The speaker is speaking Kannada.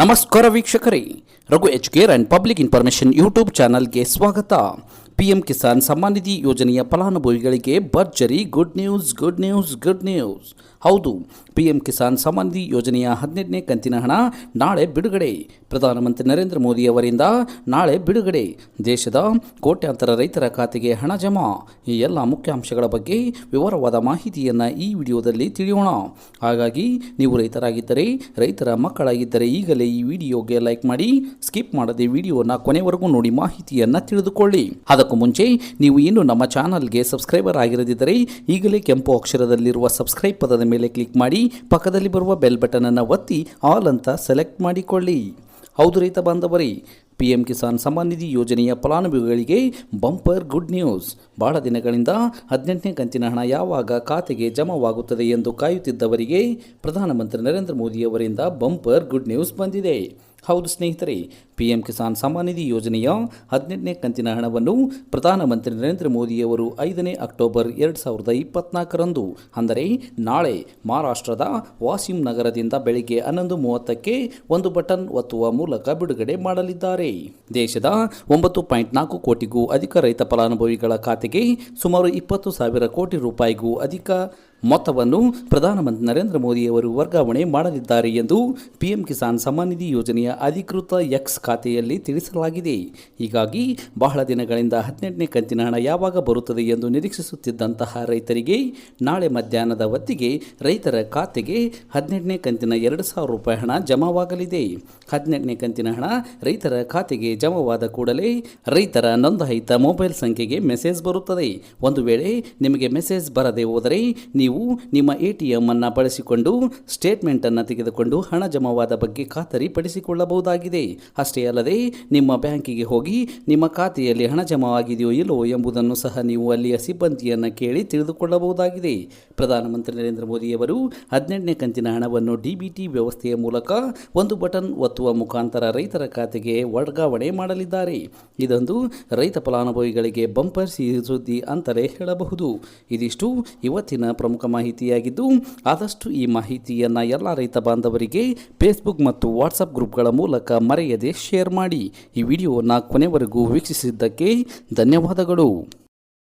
ನಮಸ್ಕಾರ ವೀಕ್ಷಕರೇ Raghu H care and public information YouTube ಚಾನಲ್ಗೆ ಸ್ವಾಗತ. ಪಿಎಂ ಕಿಸಾನ್ ಸಮ್ಮಾನ್ ನಿಧಿ ಯೋಜನೆಯ ಫಲಾನುಭವಿಗಳಿಗೆ ಭರ್ಜರಿ good news good news good news. ಹೌದು, ಪಿಎಂ ಕಿಸಾನ್ ಸಮ್ಮಾನ್ ನಿಧಿ ಯೋಜನೆಯ ಹದಿನೆಂಟನೇ ಕಂತಿನ ಹಣ ನಾಳೆ ಬಿಡುಗಡೆ. ಪ್ರಧಾನಮಂತ್ರಿ ನರೇಂದ್ರ ಮೋದಿ ಅವರಿಂದ ನಾಳೆ ಬಿಡುಗಡೆ. ದೇಶದ ಕೋಟ್ಯಾಂತರ ರೈತರ ಖಾತೆಗೆ ಹಣ ಜಮಾ. ಈ ಎಲ್ಲ ಮುಖ್ಯಾಂಶಗಳ ಬಗ್ಗೆ ವಿವರವಾದ ಮಾಹಿತಿಯನ್ನು ಈ ವಿಡಿಯೋದಲ್ಲಿ ತಿಳಿಯೋಣ. ಹಾಗಾಗಿ, ನೀವು ರೈತರಾಗಿದ್ದರೆ, ರೈತರ ಮಕ್ಕಳಾಗಿದ್ದರೆ ಈಗಲೇ ಈ ವಿಡಿಯೋಗೆ ಲೈಕ್ ಮಾಡಿ, ಸ್ಕಿಪ್ ಮಾಡದೆ ವಿಡಿಯೋನ ಕೊನೆವರೆಗೂ ನೋಡಿ ಮಾಹಿತಿಯನ್ನು ತಿಳಿದುಕೊಳ್ಳಿ. ಅದಕ್ಕೂ ಮುಂಚೆ ನೀವು ಇನ್ನೂ ನಮ್ಮ ಚಾನಲ್ಗೆ ಸಬ್ಸ್ಕ್ರೈಬರ್ ಆಗಿರದಿದ್ದರೆ ಈಗಲೇ ಕೆಂಪು ಅಕ್ಷರದಲ್ಲಿರುವ ಸಬ್ಸ್ಕ್ರೈಬ್ ಪದದ ಮೇಲೆ ಕ್ಲಿಕ್ ಮಾಡಿ ಪಕ್ಕದಲ್ಲಿ ಬರುವ ಬೆಲ್ ಬಟನನ್ನು ಒತ್ತಿ ಆಲ್ ಅಂತ ಸೆಲೆಕ್ಟ್ ಮಾಡಿಕೊಳ್ಳಿ. ಹೌದು ರೈತ ಬಾಂಧವರೇ ಪಿ ಎಂ ಕಿಸಾನ್ ಸಮ್ಮಾನ್ ನಿಧಿ ಯೋಜನೆಯ ಫಲಾನುಭವಿಗಳಿಗೆ ಬಂಪರ್ ಗುಡ್ ನ್ಯೂಸ್. ಬಹಳ ದಿನಗಳಿಂದ ಹದಿನೆಂಟನೇ ಕಂತಿನ ಹಣ ಯಾವಾಗ ಖಾತೆಗೆ ಜಮಾವಾಗುತ್ತದೆ ಎಂದು ಕಾಯುತ್ತಿದ್ದವರಿಗೆ ಪ್ರಧಾನಮಂತ್ರಿ ನರೇಂದ್ರ ಮೋದಿಯವರಿಂದ ಬಂಪರ್ ಗುಡ್ ನ್ಯೂಸ್ ಬಂದಿದೆ. ಹೌದು ಸ್ನೇಹಿತರೆ ಪಿ ಎಂ ಕಿಸಾನ್ ಸಮ್ಮಾನ್ ನಿಧಿ ಯೋಜನೆಯ ಹದಿನೆಂಟನೇ ಕಂತಿನ ಹಣವನ್ನು ಪ್ರಧಾನಮಂತ್ರಿ ನರೇಂದ್ರ ಮೋದಿಯವರು ಐದನೇ ಅಕ್ಟೋಬರ್ ಎರಡು ಸಾವಿರದ ಇಪ್ಪತ್ನಾಲ್ಕರಂದು, ಅಂದರೆ ನಾಳೆ ಮಹಾರಾಷ್ಟ್ರದ ವಾಸಿಂ ನಗರದಿಂದ ಬೆಳಿಗ್ಗೆ ಹನ್ನೊಂದು ಮೂವತ್ತಕ್ಕೆ ಒಂದು ಬಟನ್ ಒತ್ತುವ ಮೂಲಕ ಬಿಡುಗಡೆ ಮಾಡಲಿದ್ದಾರೆ. ದೇಶದ ಒಂಬತ್ತು ಪಾಯಿಂಟ್ ನಾಲ್ಕು ಕೋಟಿಗೂ ಅಧಿಕ ರೈತ ಫಲಾನುಭವಿಗಳ ಖಾತೆಗೆ ಸುಮಾರು ಇಪ್ಪತ್ತು ಸಾವಿರ ಕೋಟಿ ರೂಪಾಯಿಗೂ ಅಧಿಕ ಮೊತ್ತವನ್ನು ಪ್ರಧಾನಮಂತ್ರಿ ನರೇಂದ್ರ ಮೋದಿಯವರು ವರ್ಗಾವಣೆ ಮಾಡಲಿದ್ದಾರೆ ಎಂದು ಪಿಎಂ ಕಿಸಾನ್ ಸಮ್ಮಾನ್ ನಿಧಿ ಯೋಜನೆಯ ಅಧಿಕೃತ ಎಕ್ಸ್ ಖಾತೆಯಲ್ಲಿ ತಿಳಿಸಲಾಗಿದೆ. ಹೀಗಾಗಿ ಬಹಳ ದಿನಗಳಿಂದ ಹದಿನೆಂಟನೇ ಕಂತಿನ ಹಣ ಯಾವಾಗ ಬರುತ್ತದೆ ಎಂದು ನಿರೀಕ್ಷಿಸುತ್ತಿದ್ದಂತಹ ರೈತರಿಗೆ ನಾಳೆ ಮಧ್ಯಾಹ್ನದ ಹೊತ್ತಿಗೆ ರೈತರ ಖಾತೆಗೆ ಹದಿನೆಂಟನೇ ಕಂತಿನ ಎರಡು ಸಾವಿರ ರೂಪಾಯಿ ಹಣ ಜಮಾವಾಗಲಿದೆ. ಹದಿನೆಂಟನೇ ಕಂತಿನ ಹಣ ರೈತರ ಖಾತೆಗೆ ಜಮಾವಾದ ಕೂಡಲೇ ರೈತರ ನೋಂದಾಯಿತ ಮೊಬೈಲ್ ಸಂಖ್ಯೆಗೆ ಮೆಸೇಜ್ ಬರುತ್ತದೆ. ಒಂದು ವೇಳೆ ನಿಮಗೆ ಮೆಸೇಜ್ ಬರದೆ ಹೋದರೆ ನೀವು ನಿಮ್ಮ ಎ ಟಿ ಎಂ ಅನ್ನು ಬಳಸಿಕೊಂಡು ಸ್ಟೇಟ್ಮೆಂಟನ್ನು ತೆಗೆದುಕೊಂಡು ಹಣ ಜಮಾವಾದ ಬಗ್ಗೆ ಖಾತರಿ ಪಡಿಸಿಕೊಳ್ಳಬಹುದಾಗಿದೆ ಅಷ್ಟೇ ಅಲ್ಲದೆ ನಿಮ್ಮ ಬ್ಯಾಂಕಿಗೆ ಹೋಗಿ ನಿಮ್ಮ ಖಾತೆಯಲ್ಲಿ ಹಣ ಜಮಾವಾಗಿದೆಯೋ ಇಲ್ಲವೋ ಎಂಬುದನ್ನು ಸಹ ನೀವು ಅಲ್ಲಿಯ ಸಿಬ್ಬಂದಿಯನ್ನು ಕೇಳಿ ತಿಳಿದುಕೊಳ್ಳಬಹುದಾಗಿದೆ. ಪ್ರಧಾನಮಂತ್ರಿ ನರೇಂದ್ರ ಮೋದಿಯವರು ಹದಿನೆಂಟನೇ ಕಂತಿನ ಹಣವನ್ನು ಡಿಬಿಟಿ ವ್ಯವಸ್ಥೆಯ ಮೂಲಕ ಒಂದು ಬಟನ್ ಒತ್ತುವ ಮುಖಾಂತರ ರೈತರ ಖಾತೆಗೆ ವರ್ಗಾವಣೆ ಮಾಡಲಿದ್ದಾರೆ. ಇದೊಂದು ರೈತ ಫಲಾನುಭವಿಗಳಿಗೆ ಬಂಪರ್ ಸುದ್ದಿ ಅಂತಲೇ ಹೇಳಬಹುದು. ಇದಿಷ್ಟು ಇವತ್ತಿನ ಪ್ರಮುಖ ಮಾಹಿತಿಯಾಗಿದ್ದು, ಆದಷ್ಟು ಈ ಮಾಹಿತಿಯನ್ನು ಎಲ್ಲ ರೈತ ಬಾಂಧವರಿಗೆ ಫೇಸ್ಬುಕ್ ಮತ್ತು ವಾಟ್ಸಪ್ ಗ್ರೂಪ್ಗಳ ಮೂಲಕ ಮರೆಯದೆ ಶೇರ್ ಮಾಡಿ ಈ ವಿಡಿಯೋನ ಕೊನೆವರೆಗೂ ವೀಕ್ಷಿಸಿದ್ದಕ್ಕೆ ಧನ್ಯವಾದಗಳು.